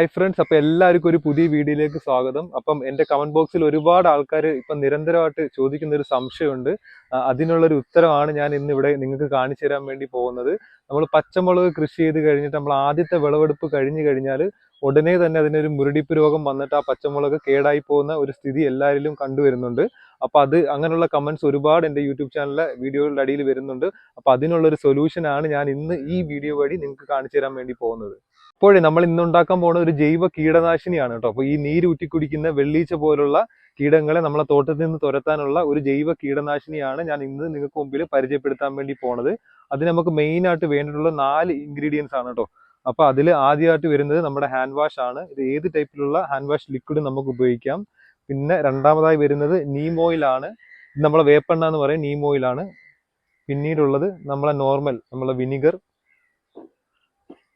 Hi friends അപ്പോൾ എല്ലാവർക്കും ഒരു പുതിയ വീഡിയോയിലേക്ക് സ്വാഗതം. അപ്പം എന്റെ കമന്റ് ബോക്സിൽ ഒരുപാട് ആൾക്കാർ ഇപ്പം നിരന്തരമായിട്ട് ചോദിക്കുന്ന ഒരു സംശയമുണ്ട്. അതിനുള്ളൊരു ഉത്തരമാണ് ഞാൻ ഇന്ന് ഇവിടെ നിങ്ങൾക്ക് കാണിച്ചു തരാൻ വേണ്ടി പോകുന്നത്. നമ്മൾ പച്ചമുളക് കൃഷി ചെയ്ത് കഴിഞ്ഞിട്ട് നമ്മൾ ആദ്യത്തെ വിളവെടുപ്പ് കഴിഞ്ഞു കഴിഞ്ഞാൽ ഉടനെ തന്നെ അതിനൊരു മുരടിപ്പ് രോഗം വന്നിട്ട് ആ പച്ചമുളക് കേടായി പോകുന്ന ഒരു സ്ഥിതി എല്ലാവരിലും കണ്ടുവരുന്നുണ്ട് അപ്പൊ അത് അങ്ങനെയുള്ള കമന്റ്സ് ഒരുപാട് എന്റെ യൂട്യൂബ് ചാനലിലെ വീഡിയോകളുടെ അടിയിൽ വരുന്നുണ്ട്. അപ്പൊ അതിനുള്ള ഒരു സൊല്യൂഷൻ ആണ് ഞാൻ ഇന്ന് ഈ വീഡിയോ വഴി നിങ്ങൾക്ക് കാണിച്ചു തരാൻ വേണ്ടി പോകുന്നത്. അപ്പോഴേ നമ്മൾ ഇന്ന് ഉണ്ടാക്കാൻ പോകുന്ന ഒരു ജൈവ കീടനാശിനിയാണ് കേട്ടോ. അപ്പൊ ഈ നീര് ഊറ്റി കുടിക്കുന്ന വെള്ളീച്ച പോലുള്ള കീടങ്ങളെ നമ്മളെ തോട്ടത്തിൽ നിന്ന് തുരത്താനുള്ള ഒരു ജൈവ കീടനാശിനിയാണ് ഞാൻ ഇന്ന് നിങ്ങൾക്ക് മുമ്പിൽ പരിചയപ്പെടുത്താൻ വേണ്ടി പോണത്. അതിന് നമുക്ക് മെയിൻ ആയിട്ട് വേണ്ടിയിട്ടുള്ള നാല് ഇൻഗ്രീഡിയൻസ് ആണ് കേട്ടോ. അപ്പൊ അതിൽ ആദ്യമായിട്ട് വരുന്നത് നമ്മുടെ ഹാൻഡ് വാഷ് ആണ്. ഇത് ഏത് ടൈപ്പിലുള്ള ഹാൻഡ് വാഷ് ലിക്വിഡ് നമുക്ക് ഉപയോഗിക്കാം. പിന്നെ രണ്ടാമതായി വരുന്നത് നീം ഓയിൽ ഇത് നമ്മളെ വേപ്പെണ്ണ എന്ന് പറയും നീം ഓയിൽ ആണ്. പിന്നീടുള്ളത് നമ്മളെ നോർമൽ നമ്മളെ വിനിഗർ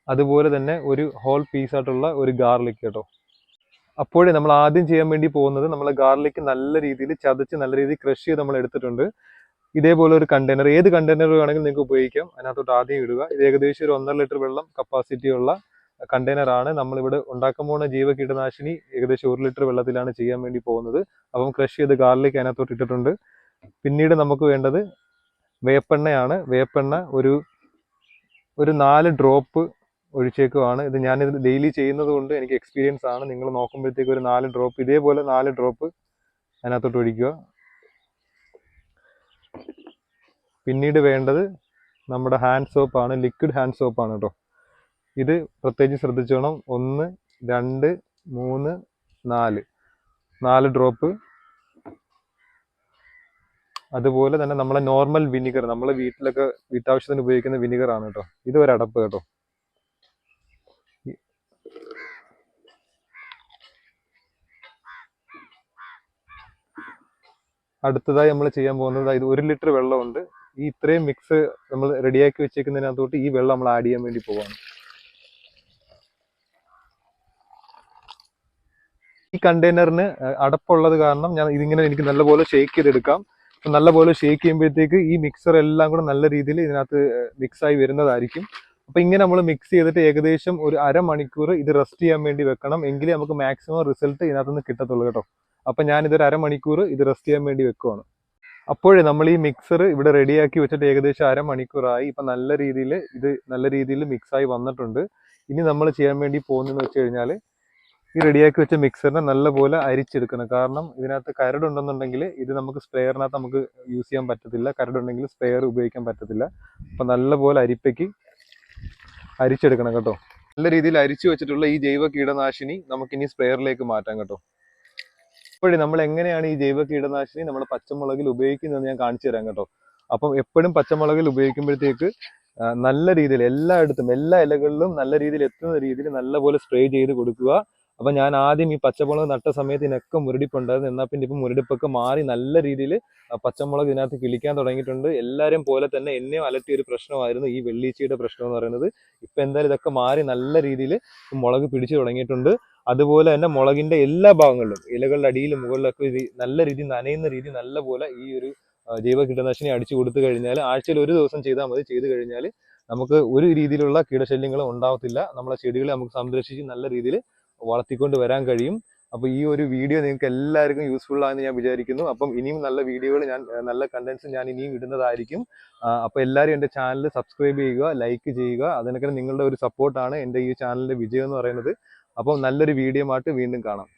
അതുപോലെ തന്നെ ഒരു ഹോൾ പീസ് ആയിട്ടുള്ള ഒരു ഗാർലിക് കേട്ടോ. അപ്പോഴേ നമ്മൾ ആദ്യം ചെയ്യാൻ വേണ്ടി പോകുന്നത് നമ്മൾ ഗാർലിക് നല്ല രീതിയിൽ ചതച്ച് നല്ല രീതിയിൽ ക്രഷ് ചെയ്ത് നമ്മൾ എടുത്തിട്ടുണ്ട്. ഇതേപോലെ ഒരു കണ്ടെയ്നർ ഏത് കണ്ടെയ്നർ വേണമെങ്കിലും നിങ്ങൾക്ക് ഉപയോഗിക്കാം. അതിനകത്തോട്ട് ആദ്യം ഇടുക. ഇത് ഏകദേശം ഒരു ഒന്നര ലിറ്റർ വെള്ളം കപ്പാസിറ്റി ഉള്ള കണ്ടെയ്നർ ആണ്. നമ്മളിവിടെ ഉണ്ടാക്കാൻ പോകുന്ന ജൈവ കീടനാശിനി ഏകദേശം ഒരു ലിറ്റർ വെള്ളത്തിലാണ് ചെയ്യാൻ വേണ്ടി പോകുന്നത്. അപ്പം ക്രഷ് ചെയ്ത് ഗാർലിക് അതിനകത്തോട്ട് ഇട്ടിട്ടുണ്ട്. പിന്നീട് നമുക്ക് വേണ്ടത് വേപ്പെണ്ണയാണ്. വേപ്പെണ്ണ ഒരു ഒരു നാല് ഡ്രോപ്പ് ഒഴിച്ചേക്കുവാണ്. ഇത് ഞാനിത് ഡെയിലി ചെയ്യുന്നത് കൊണ്ട് എനിക്ക് എക്സ്പീരിയൻസ് ആണ്. നിങ്ങൾ നോക്കുമ്പോഴത്തേക്ക് ഒരു നാല് ഡ്രോപ്പ് ഇതേപോലെ നാല് ഡ്രോപ്പ് അതിനകത്തോട്ട് ഒഴിക്കുക. പിന്നീട് വേണ്ടത് നമ്മുടെ ഹാൻഡ് സോപ്പ് ആണ്. ലിക്വിഡ് ഹാൻഡ് സോപ്പ് ആണ് കേട്ടോ ഇത് പ്രത്യേകിച്ച് ശ്രദ്ധിച്ചോണം ഒന്ന് രണ്ട് മൂന്ന് നാല്. നാല് ഡ്രോപ്പ് അതുപോലെ തന്നെ നമ്മളെ നോർമൽ വിനിഗർ നമ്മളെ വീട്ടിലൊക്കെ വീട്ടാവശ്യത്തിന് ഉപയോഗിക്കുന്ന വിനിഗർ ആണ് കേട്ടോ ഇത് ഒരു അടപ്പ് കേട്ടോ അടുത്തതായി നമ്മൾ ചെയ്യാൻ പോകുന്നത് ഇത് ഒരു ലിറ്റർ വെള്ളമുണ്ട്. ഈ ഇത്രയും മിക്സ് നമ്മൾ റെഡിയാക്കി വെച്ചേക്കുന്നതിനകത്തോട്ട് ഈ വെള്ളം നമ്മൾ ആഡ് ചെയ്യാൻ വേണ്ടി പോവാണ്. ഈ കണ്ടെയ്നറിന് അടപ്പുള്ളത് കാരണം ഞാൻ ഇതിങ്ങനെ എനിക്ക് നല്ലപോലെ ഷേക്ക് ചെയ്തെടുക്കാം. നല്ലപോലെ ഷേക്ക് ചെയ്യുമ്പോഴത്തേക്ക് ഈ മിക്സർ എല്ലാം കൂടെ നല്ല രീതിയിൽ ഇതിനകത്ത് മിക്സ് ആയി വരുന്നതായിരിക്കും. അപ്പം ഇങ്ങനെ നമ്മൾ മിക്സ് ചെയ്തിട്ട് ഏകദേശം ഒരു അരമണിക്കൂർ ഇത് റെസ്റ്റ് ചെയ്യാൻ വേണ്ടി വെക്കണം. എങ്കിലേ നമുക്ക് മാക്സിമം റിസൾട്ട് ഇതിനകത്തുനിന്ന് കിട്ടത്തുള്ളൂ കേട്ടോ. അപ്പൊ ഞാൻ ഇതൊരു അരമണിക്കൂർ ഇത് റെസ്റ്റ് ചെയ്യാൻ വേണ്ടി വെക്കുവാണ്. അപ്പോഴേ നമ്മൾ ഈ മിക്സർ ഇവിടെ റെഡിയാക്കി വെച്ചിട്ട് ഏകദേശം അരമണിക്കൂറായി. ഇപ്പൊ നല്ല രീതിയിൽ ഇത് നല്ല രീതിയിൽ മിക്സ് ആയി വന്നിട്ടുണ്ട്. ഇനി നമ്മൾ ചെയ്യാൻ വേണ്ടി പോകുന്നതെന്ന് വെച്ച് കഴിഞ്ഞാൽ ഈ റെഡിയാക്കി വെച്ച മിക്സറിനെ നല്ലപോലെ അരിച്ചെടുക്കണം. കാരണം ഇതിനകത്ത് കരടുണ്ടെന്നുണ്ടെങ്കിൽ ഇത് നമുക്ക് സ്പ്രെയറിനകത്ത് നമുക്ക് യൂസ് ചെയ്യാൻ പറ്റത്തില്ല. കരടുണ്ടെങ്കിൽ സ്പ്രെയർ ഉപയോഗിക്കാൻ പറ്റത്തില്ല. അപ്പൊ നല്ലപോലെ അരിപ്പയ്ക്ക് അരിച്ചെടുക്കണം കേട്ടോ. നല്ല രീതിയിൽ അരിച്ചു വെച്ചിട്ടുള്ള ഈ ജൈവ കീടനാശിനി നമുക്കിനി സ്പ്രെയറിലേക്ക് മാറ്റാം കേട്ടോ. ഇപ്പോഴും നമ്മൾ എങ്ങനെയാണ് ഈ ജൈവ കീടനാശിനി നമ്മൾ പച്ചമുളകിൽ ഉപയോഗിക്കുന്നതെന്ന് ഞാൻ കാണിച്ചു തരാം കേട്ടോ. അപ്പം എപ്പോഴും പച്ചമുളകിൽ ഉപയോഗിക്കുമ്പോഴത്തേക്ക് നല്ല രീതിയിൽ എല്ലായിടത്തും എല്ലാ ഇലകളിലും നല്ല രീതിയിൽ എത്തുന്ന രീതിയിൽ നല്ലപോലെ സ്പ്രേ ചെയ്ത് കൊടുക്കുക. അപ്പൊ ഞാൻ ആദ്യം ഈ പച്ചമുളക് നട്ട സമയത്ത് ഇതിനൊക്കെ മുരടിപ്പുണ്ടായിരുന്നു. എന്നാൽ പിന്നെ ഇപ്പം മുരടിപ്പൊക്കെ മാറി നല്ല രീതിയിൽ പച്ചമുളക് ഇതിനകത്ത് കിളിക്കാൻ തുടങ്ങിയിട്ടുണ്ട്. എല്ലാവരും പോലെ തന്നെ എന്നെയും അലട്ടിയ ഒരു പ്രശ്നമായിരുന്നു ഈ വെള്ളീച്ചയുടെ പ്രശ്നം എന്ന് പറയുന്നത്. ഇപ്പൊ എന്തായാലും ഇതൊക്കെ മാറി നല്ല രീതിയിൽ മുളക് പിടിച്ചു തുടങ്ങിയിട്ടുണ്ട്. അതുപോലെ തന്നെ മുളകിന്റെ എല്ലാ ഭാഗങ്ങളിലും ഇലകളുടെ അടിയിലും മുകളിലൊക്കെ നല്ല രീതിയിൽ നനയുന്ന രീതി നല്ല പോലെ ഈ ഒരു ജൈവ കീടനാശിനി അടിച്ചു കൊടുത്തു കഴിഞ്ഞാൽ ആഴ്ചയിൽ ഒരു ദിവസം ചെയ്താൽ മതി. ചെയ്തു കഴിഞ്ഞാൽ നമുക്ക് ഒരു രീതിയിലുള്ള കീടശല്യങ്ങളും ഉണ്ടാവത്തില്ല. നമ്മളെ ചെടികളെ നമുക്ക് സംരക്ഷിച്ച് നല്ല രീതിയിൽ വളർത്തിക്കൊണ്ട് വരാൻ കഴിയും. അപ്പോൾ ഈ ഒരു വീഡിയോ നിങ്ങൾക്ക് എല്ലാവർക്കും യൂസ്ഫുൾ ആണെന്ന് ഞാൻ വിചാരിക്കുന്നു. അപ്പം ഇനിയും നല്ല വീഡിയോകൾ ഞാൻ നല്ല കണ്ടന്റ്സ് ഞാൻ ഇനിയും ഇടുന്നതായിരിക്കും. അപ്പോൾ എല്ലാവരും എന്റെ ചാനൽ സബ്സ്ക്രൈബ് ചെയ്യുക ലൈക്ക് ചെയ്യുക. അതിനൊക്കെ നിങ്ങളുടെ ഒരു സപ്പോർട്ടാണ് എന്റെ ഈ ചാനലിന്റെ വിജയം എന്ന് പറയുന്നത്. അപ്പം നല്ലൊരു വീഡിയോ ആയിട്ട് വീണ്ടും കാണാം.